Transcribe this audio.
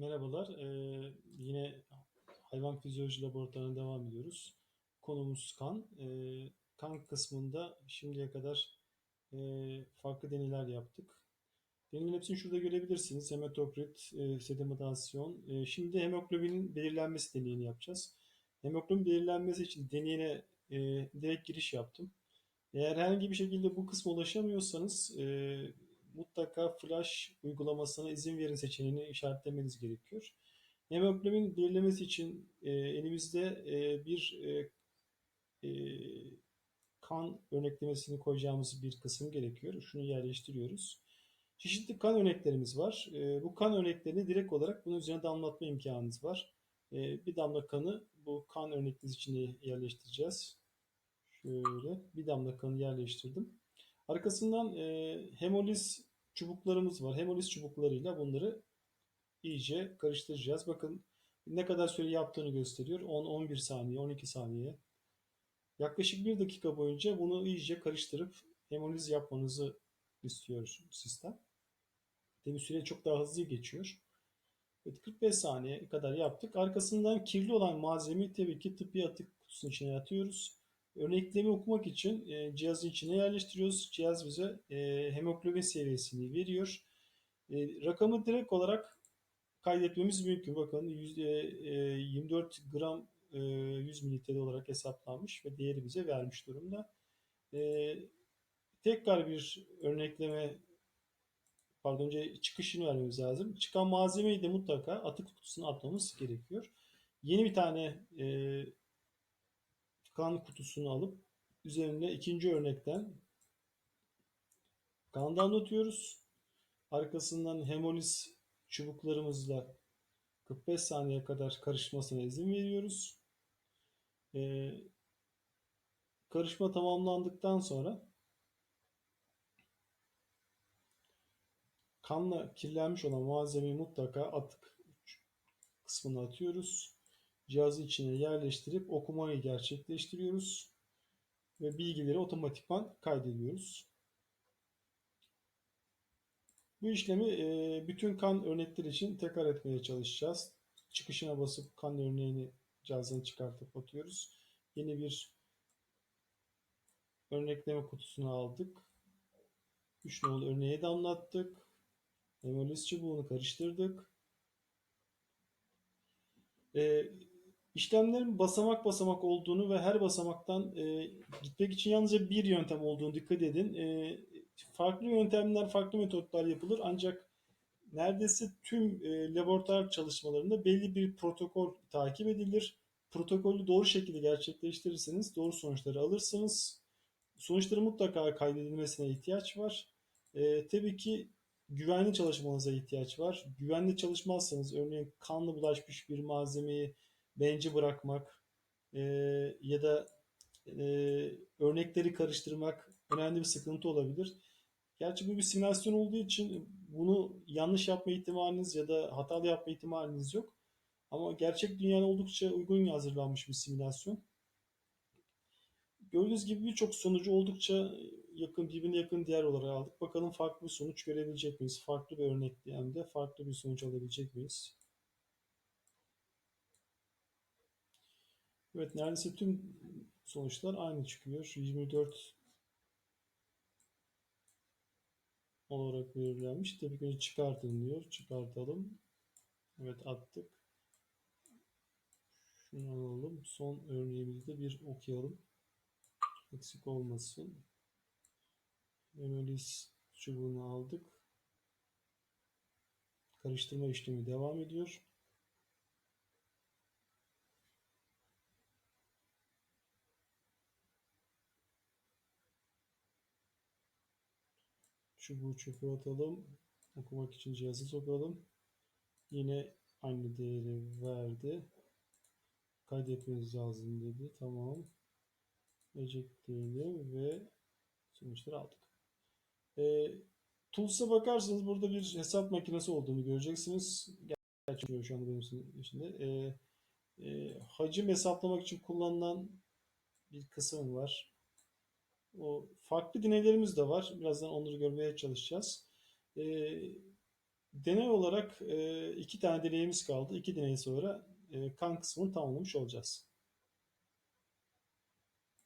Merhabalar. Ee, yine hayvan fizyoloji laboratuvarına devam ediyoruz. Konumuz kan. Ee, kan kısmında şimdiye kadar e, farklı deneyler yaptık. Deneylerin hepsini şurada görebilirsiniz. Hematokrit, e, sedimentasyon. E, şimdi hemoglobinin belirlenmesi deneyini yapacağız. Hemoglobin belirlenmesi için deneyine e, direkt giriş yaptım. Eğer herhangi bir şekilde bu kısma ulaşamıyorsanız e, mutlaka flash uygulamasına izin verin seçeneğini işaretlemeniz gerekiyor. Hemoglobin belirlemesi için e, elimizde e, bir e, e, kan örneklemesini koyacağımız bir kısım gerekiyor. Şunu yerleştiriyoruz. Çeşitli kan örneklerimiz var. E, bu kan örneklerini direkt olarak bunun üzerine damlatma imkanınız var. E, bir damla kanı bu kan örnekliğiniz içine yerleştireceğiz. Şöyle bir damla kanı yerleştirdim. Arkasından e, hemoliz çubuklarımız var. Hemoliz çubuklarıyla bunları iyice karıştıracağız. Bakın ne kadar süre yaptığını gösteriyor. 10-11 saniye, 12 saniye. Yaklaşık bir dakika boyunca bunu iyice karıştırıp hemoliz yapmanızı istiyor sistem. Tabi süre çok daha hızlı geçiyor. Evet, 45 saniye kadar yaptık. Arkasından kirli olan malzemeyi tabii ki tıbbi atık kutusunun içine atıyoruz. Örneklemi okumak için e, cihazın içine yerleştiriyoruz. Cihaz bize e, hemoglobin seviyesini veriyor. E, rakamı direkt olarak kaydetmemiz mümkün. Bakın yüzde, e, 24 gram e, 100 mililitre olarak hesaplanmış ve değeri bize vermiş durumda. E, tekrar bir örnekleme pardon önce çıkışını vermemiz lazım. Çıkan malzemeyi de mutlaka atık kutusuna atmamız gerekiyor. Yeni bir tane e, kan kutusunu alıp üzerine ikinci örnekten kan damlatıyoruz. Arkasından hemoliz çubuklarımızla 45 saniye kadar karışmasına izin veriyoruz. Ee, karışma tamamlandıktan sonra kanla kirlenmiş olan malzemeyi mutlaka atık kısmına atıyoruz cihazın içine yerleştirip okumayı gerçekleştiriyoruz ve bilgileri otomatikman kaydediyoruz. Bu işlemi e, bütün kan örnekleri için tekrar etmeye çalışacağız. Çıkışına basıp kan örneğini cihazdan çıkartıp atıyoruz. Yeni bir örnekleme kutusunu aldık. 3 nolu örneği damlattık. Hemoliz çubuğunu karıştırdık. E, İşlemlerin basamak basamak olduğunu ve her basamaktan e, gitmek için yalnızca bir yöntem olduğunu dikkat edin. E, farklı yöntemler, farklı metotlar yapılır ancak neredeyse tüm e, laboratuvar çalışmalarında belli bir protokol takip edilir. Protokolü doğru şekilde gerçekleştirirseniz doğru sonuçları alırsınız. Sonuçların mutlaka kaydedilmesine ihtiyaç var. E, tabii ki güvenli çalışmanıza ihtiyaç var. Güvenli çalışmazsanız örneğin kanlı bulaşmış bir malzemeyi benci bırakmak e, ya da e, örnekleri karıştırmak önemli bir sıkıntı olabilir. Gerçi bu bir simülasyon olduğu için bunu yanlış yapma ihtimaliniz ya da hatalı yapma ihtimaliniz yok. Ama gerçek dünyada oldukça uygun hazırlanmış bir simülasyon. Gördüğünüz gibi birçok sonucu oldukça yakın, birbirine yakın değer olarak aldık. Bakalım farklı bir sonuç görebilecek miyiz? Farklı bir örneklemde farklı bir sonuç alabilecek miyiz? Evet neredeyse tüm sonuçlar aynı çıkıyor. 24 olarak belirlenmiş. Tabii ki çıkartın diyor. Çıkartalım. Evet attık. Şunu alalım. Son örneğimizi de bir okuyalım. Eksik olmasın. Hemoliz çubuğunu aldık. Karıştırma işlemi devam ediyor. Çubuğu çöpe atalım. Okumak için cihazı sokalım. Yine aynı değeri verdi. Kaydetmeniz lazım dedi. Tamam. Eject diyelim ve sonuçları aldık. E, Tools'a bakarsanız burada bir hesap makinesi olduğunu göreceksiniz. Gerçekten şu anda benim içinde. E, e, hacim hesaplamak için kullanılan bir kısım var. O farklı deneylerimiz de var. Birazdan onları görmeye çalışacağız. Ee, Deney olarak e, iki tane deneyimiz kaldı. İki deney sonra e, kan kısmını tamamlamış olacağız.